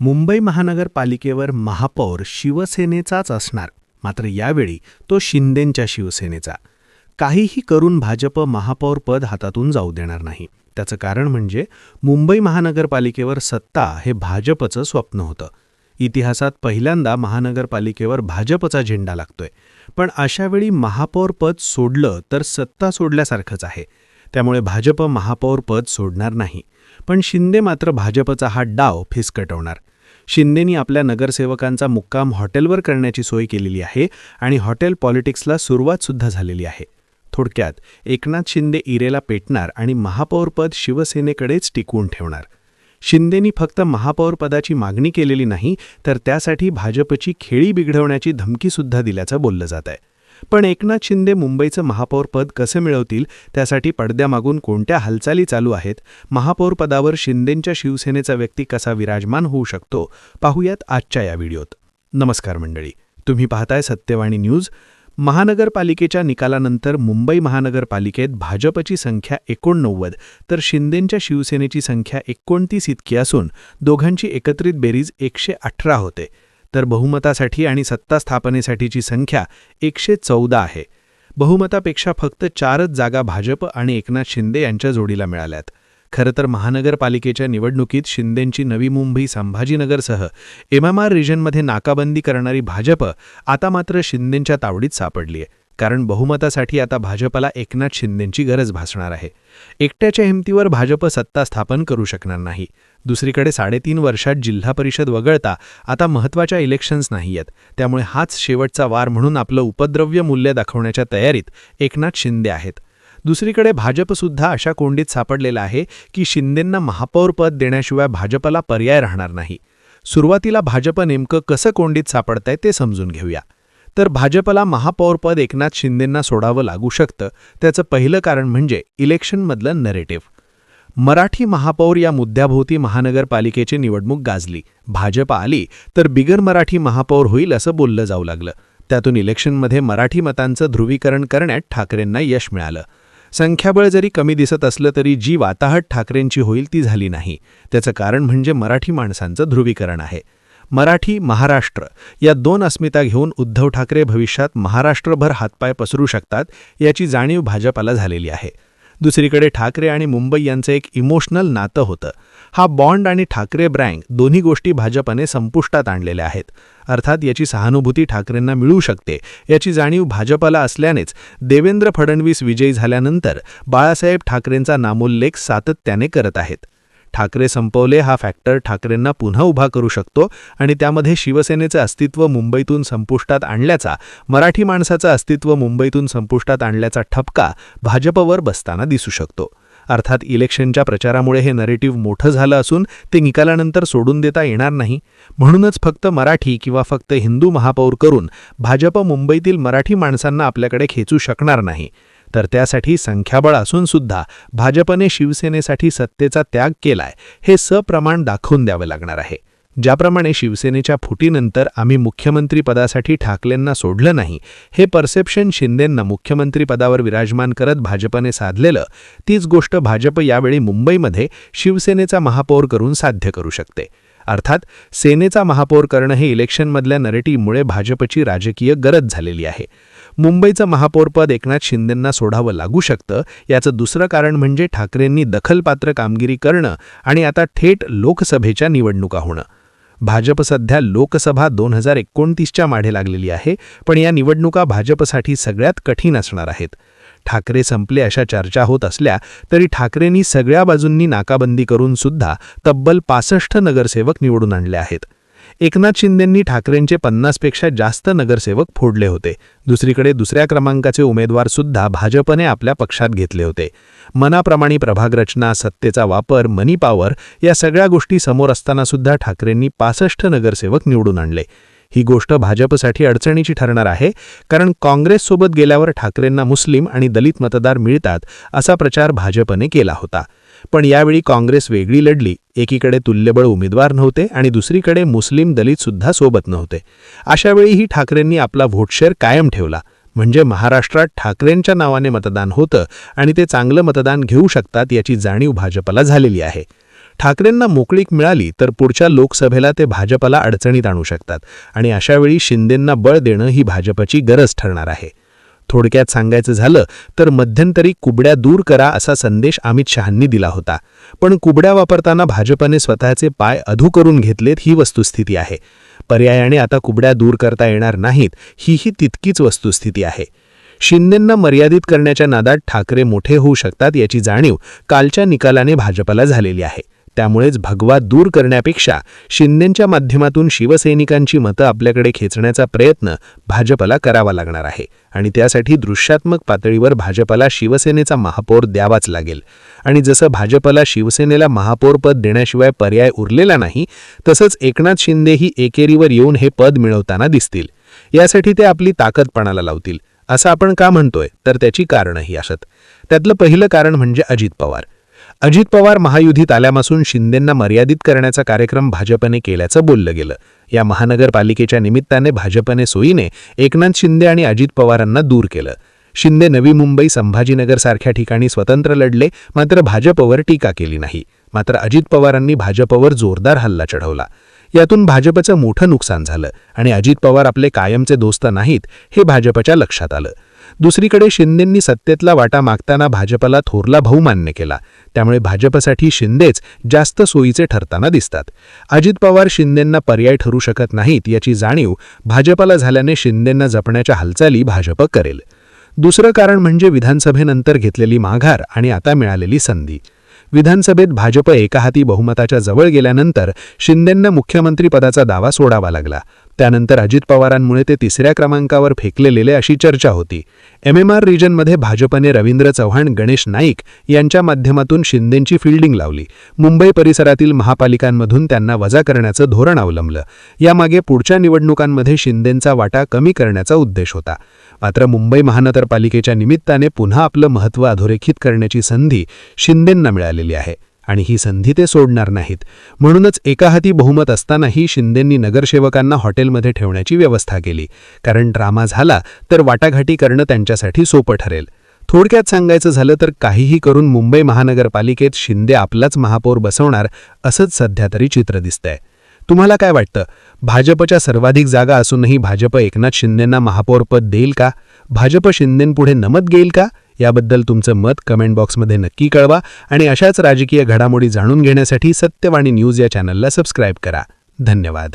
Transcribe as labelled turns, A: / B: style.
A: मुंबई महानगरपालिकेवर महापौर शिवसेनेचाच असणार. मात्र यावेळी तो शिंदेंच्या शिवसेनेचा. काहीही करून भाजप महापौर पद हातातून जाऊ देणार नाही. त्याचं कारण म्हणजे मुंबई महानगरपालिकेवर सत्ता हे भाजपचं स्वप्न होतं. इतिहासात पहिल्यांदा महानगरपालिकेवर भाजपचा झेंडा लागतोय. पण अशावेळी महापौर पद सोडलं तर सत्ता सोडल्यासारखंच आहे. त्यामुळे भाजप महापौर पद सोडणार नाही. पण शिंदे मात्र भाजपचा हा डाव फिसकटवणार. शिंदेनी आपल्या नगरसेवकांचा मुक्काम हॉटेलवर करण्याची सोय केलेली आहे आणि हॉटेल पॉलिटिक्सला सुरुवातसुद्धा झालेली आहे. थोडक्यात एकनाथ शिंदे इरेला पेटणार आणि महापौरपद शिवसेनेकडेच टिकवून ठेवणार. शिंदेनी फक्त महापौरपदाची मागणी केलेली नाही तर त्यासाठी भाजपची खेळी बिघडवण्याची धमकीसुद्धा दिल्याचं बोललं जात आहे पण एकनाथ शिंदे मुंबईचं महापौरपद कसं मिळवतील त्यासाठी पडद्यामागून कोणत्या हालचाली चालू आहेत? महापौरपदावर शिंदेंच्या शिवसेनेचा व्यक्ती कसा विराजमान होऊ शकतो? पाहूयात आजच्या या व्हिडिओत. नमस्कार मंडळी. तुम्ही पाहताय सत्यवाणी न्यूज. महानगरपालिकेच्या निकालानंतर मुंबई महानगरपालिकेत भाजपची संख्या एकोणनव्वद तर शिंदेंच्या शिवसेनेची संख्या एकोणतीस इतकी असून दोघांची एकत्रित बेरीज एकशे अठरा होते. तर बहुमतासाठी आणि सत्ता स्थापनेसाठीची संख्या एकशे चौदा आहे. बहुमतापेक्षा फक्त चारच जागा भाजप आणि एकनाथ शिंदे यांच्या जोडीला मिळाल्यात. खरं तर महानगरपालिकेच्या निवडणुकीत शिंदेंची नवी मुंबई संभाजीनगरसह एमएमआर रिजनमध्ये नाकाबंदी करणारी भाजप आता मात्र शिंदेंच्या तावडीत सापडली आहे कारण बहुमतासाठी आता भाजपला एकनाथ शिंदेंची गरज भासणार आहे. एकट्याच्या हिमतीवर भाजप सत्ता स्थापन करू शकणार नाही. दुसरीकडे साडेतीन वर्षात जिल्हा परिषद वगळता आता महत्त्वाच्या इलेक्शन्स नाही आहेत त्यामुळे हाच शेवटचा वार म्हणून आपलं उपद्रव्य मूल्य दाखवण्याच्या तयारीत एकनाथ शिंदे आहेत. दुसरीकडे भाजपसुद्धा अशा कोंडीत सापडलेला आहे की शिंदेंना महापौरपद देण्याशिवाय भाजपला पर्याय राहणार नाही. सुरुवातीला भाजप नेमकं कसं कोंडीत सापडतंय ते समजून घेऊया. तर भाजपला महापौरपद एकनाथ शिंदेंना सोडावं लागू शकतं त्याचं पहिलं कारण म्हणजे इलेक्शनमधलं नरेटिव्ह मराठी महापौर या मुद्द्याभोवती महानगरपालिकेची निवडणूक गाजली. भाजप आली तर बिगर मराठी महापौर होईल असं बोललं जाऊ लागलं. त्यातून इलेक्शनमध्ये मराठी मतांचं ध्रुवीकरण करण्यात ठाकरेंना यश मिळालं. संख्याबळ जरी कमी दिसत असलं तरी जी वाताहत ठाकरेंची होईल ती झाली नाही. त्याचं कारण म्हणजे मराठी माणसांचं ध्रुवीकरण आहे. मराठी महाराष्ट्र या दोन अस्मिता घेऊन उद्धव ठाकरे भविष्यात महाराष्ट्रभर हातपाय पसरू शकतात याची जाणीव भाजपाला झालेली आहे. दुसरीकडे ठाकरे आणि मुंबई यांचं एक इमोशनल नातं होतं. हा बॉन्ड आणि ठाकरे ब्रँक दोन्ही गोष्टी भाजपने संपुष्टात आणलेल्या आहेत. अर्थात याची सहानुभूती ठाकरेंना मिळू शकते याची जाणीव भाजपाला असल्यानेच देवेंद्र फडणवीस विजयी झाल्यानंतर बाळासाहेब ठाकरेंचा नामोल्लेख सातत्याने करत आहेत. ठाकरे संपवले हा फॅक्टर ठाकरेंना पुन्हा उभा करू शकतो आणि त्यामध्ये शिवसेनेचं अस्तित्व मुंबईतून संपुष्टात आणल्याचा मराठी माणसाचं अस्तित्व मुंबईतून संपुष्टात आणल्याचा ठपका भाजपवर बसताना दिसू शकतो. अर्थात इलेक्शनच्या प्रचारामुळे हे नरेटिव्ह मोठं झालं असून ते निकालानंतर सोडून देता येणार नाही. म्हणूनच फक्त मराठी किंवा फक्त हिंदू महापौर करून भाजप मुंबईतील मराठी माणसांना आपल्याकडे खेचू शकणार नाही. तर त्यासाठी संख्याबळ असून सुद्धा भाजपने शिवसेनेसाठी सत्तेचा त्याग केलाय हे सप्रमाण दाखवून द्यावं लागणार आहे. ज्याप्रमाणे शिवसेनेच्या फुटीनंतर आम्ही मुख्यमंत्रीपदासाठी ठाकलेंना सोडलं नाही हे परसेप्शन शिंदेंना मुख्यमंत्रीपदावर विराजमान करत भाजपने साधलेलं तीच गोष्ट भाजप यावेळी मुंबईमध्ये शिवसेनेचा महापौर करून साध्य करू शकते. अर्थात सेनेचा महापौर करणं हे इलेक्शनमधल्या नरेटिव्हमुळे भाजपची राजकीय गरज झालेली आहे. मुंबईचं महापौरपद एकनाथ शिंदेंना सोडावं लागू शकतं याचं दुसरं कारण म्हणजे ठाकरेंनी दखलपात्र कामगिरी करणं आणि आता थेट लोकसभेच्या निवडणुका होणं. भाजप सध्या लोकसभा दोन हजार एकोणतीसच्या माढे लागलेली आहे पण या निवडणुका भाजपसाठी सगळ्यात कठीण असणार आहेत. ठाकरे संपले अशा चर्चा होत असल्या तरी ठाकरेंनी सगळ्या बाजूंनी नाकाबंदी करून सुद्धा तब्बल पासष्ट नगरसेवक निवडून आणले आहेत. एकनाथ शिंदेंनी ठाकरेंचे पन्नासपेक्षा जास्त नगरसेवक फोडले होते. दुसरीकडे दुसऱ्या क्रमांकाचे उमेदवार सुद्धा भाजपने आपल्या पक्षात घेतले होते. मनाप्रमाणे प्रभागरचना सत्तेचा वापर मनी पॉवर या सगळ्या गोष्टी समोर असताना सुद्धा ठाकरेंनी पासष्ट नगरसेवक निवडून आणले. ही गोष्ट भाजपसाठी अडचणीची ठरणार आहे कारण काँग्रेससोबत गेल्यावर ठाकरेंना मुस्लिम आणि दलित मतदार मिळतात असा प्रचार भाजपने केला होता. पण यावेळी काँग्रेस वेगळी लढली. एकीकडे तुल्यबळ उमेदवार नव्हते आणि दुसरीकडे मुस्लिम दलितसुद्धा सोबत नव्हते. अशावेळीही ठाकरेंनी आपला व्होटशेअर कायम ठेवला. म्हणजे महाराष्ट्रात ठाकरेंच्या नावाने मतदान होतं आणि ते चांगलं मतदान घेऊ शकतात याची जाणीव भाजपला झालेली आहे. ठाकरेंना मोकळीक मिळाली तर पुढच्या लोकसभेला ते भाजपला अडचणीत आणू शकतात आणि अशावेळी शिंदेंना बळ देणं ही भाजपची गरज ठरणार आहे. थोडक्यात सांगायचं झालं तर मध्यंतरी कुबड्या दूर करा असा संदेश अमित शहांनी दिला होता. पण कुबड्या वापरताना भाजपने स्वतःचे पाय अधू करून घेतलेत ही वस्तुस्थिती आहे. पर्यायाने आता कुबड्या दूर करता येणार नाहीत हीही तितकीच वस्तुस्थिती आहे. शिंदेंना मर्यादित करण्याच्या नादात ठाकरे मोठे होऊ शकतात याची जाणीव कालच्या निकालाने भाजपला झालेली आहे. त्यामुळेच भगवा दूर करण्यापेक्षा शिंदेंच्या माध्यमातून शिवसैनिकांची मतं आपल्याकडे खेचण्याचा प्रयत्न भाजपला करावा लागणार आहे आणि त्यासाठी दृश्यात्मक पातळीवर भाजपला शिवसेनेचा महापौर द्यावाच लागेल. आणि जसं भाजपला शिवसेनेला महापौर पद देण्याशिवाय पर्याय उरलेला नाही तसंच एकनाथ शिंदेही एकेरीवर येऊन हे पद मिळवताना दिसतील. यासाठी ते आपली ताकदपणाला लावतील. असं आपण का म्हणतोय? तर त्याची कारणंही असत. त्यातलं पहिलं कारण म्हणजे अजित पवार. अजित पवार महायुतीत आल्यापासून शिंदेंना मर्यादित करण्याचा कार्यक्रम भाजपने केल्याचं बोललं गेलं. या महानगरपालिकेच्या निमित्ताने भाजपने सोयीने एकनाथ शिंदे आणि अजित पवारांना दूर केलं. शिंदे नवी मुंबई संभाजीनगर सारख्या ठिकाणी स्वतंत्र लढले मात्र भाजपवर टीका केली नाही. मात्र अजित पवारांनी भाजपवर जोरदार हल्ला चढवला. यातून भाजपचं मोठं नुकसान झालं आणि अजित पवार आपले कायमचे दोस्त नाहीत हे भाजपच्या लक्षात आलं. दुसरीकडे शिंदेंनी सत्तेतला वाटा मागताना भाजपला थोरला भाऊ मान्य केला. त्यामुळे भाजपसाठी शिंदेच जास्त सोयीचे ठरताना दिसतात. अजित पवार शिंदेंना पर्याय ठरू शकत नाहीत याची जाणीव भाजपला झाल्याने शिंदेंना जपण्याच्या हालचाली भाजप करेल. दुसरं कारण म्हणजे विधानसभेनंतर घेतलेली माघार आणि आता मिळालेली संधी. विधानसभेत भाजप एका हाती बहुमताच्या जवळ गेल्यानंतर शिंदेंना मुख्यमंत्रीपदाचा दावा सोडावा लागला. त्यानंतर अजित पवारांमुळे ते तिसऱ्या क्रमांकावर फेकलेले अशी चर्चा होती. एम एम आर रिजनमध्ये भाजपने रवींद्र चव्हाण गणेश नाईक यांच्या माध्यमातून शिंदेंची फिल्डिंग लावली. मुंबई परिसरातील महापालिकांमधून त्यांना वजा करण्याचं धोरण अवलंबलं. यामागे पुढच्या निवडणुकांमध्ये शिंदेंचा वाटा कमी करण्याचा उद्देश होता. मात्र मुंबई महानगरपालिकेच्या निमित्ताने पुन्हा आपलं महत्त्व अधोरेखित करण्याची संधी शिंदेंना मिळालेली आहे. आणि ही संधी ते सोडणार नाहीत. म्हणूनच एका हाती बहुमत असतानाही शिंदेंनी नगरसेवकांना हॉटेलमध्ये ठेवण्याची व्यवस्था केली. कारण ड्रामा झाला तर वाटाघाटी करणं त्यांच्यासाठी सोपं ठरेल. थोडक्यात सांगायचं झालं तर काहीही करून मुंबई महानगरपालिकेत शिंदे आपलाच महापौर बसवणार असंच सध्या तरी चित्र दिसतंय. तुम्हाला काय वाटतं? भाजपच्या सर्वाधिक जागा असूनही भाजप एकनाथ शिंदेंना महापौरपद देईल का? भाजप शिंदेंपुढे नमत घेईल का? याबद्दल तुमचं मत कमेंट बॉक्समध्ये नक्की कळवा आणि अशाच राजकीय घडामोडी जाणून घेण्यासाठी सत्यवाणी न्यूज या चॅनलला सबस्क्राईब करा. धन्यवाद.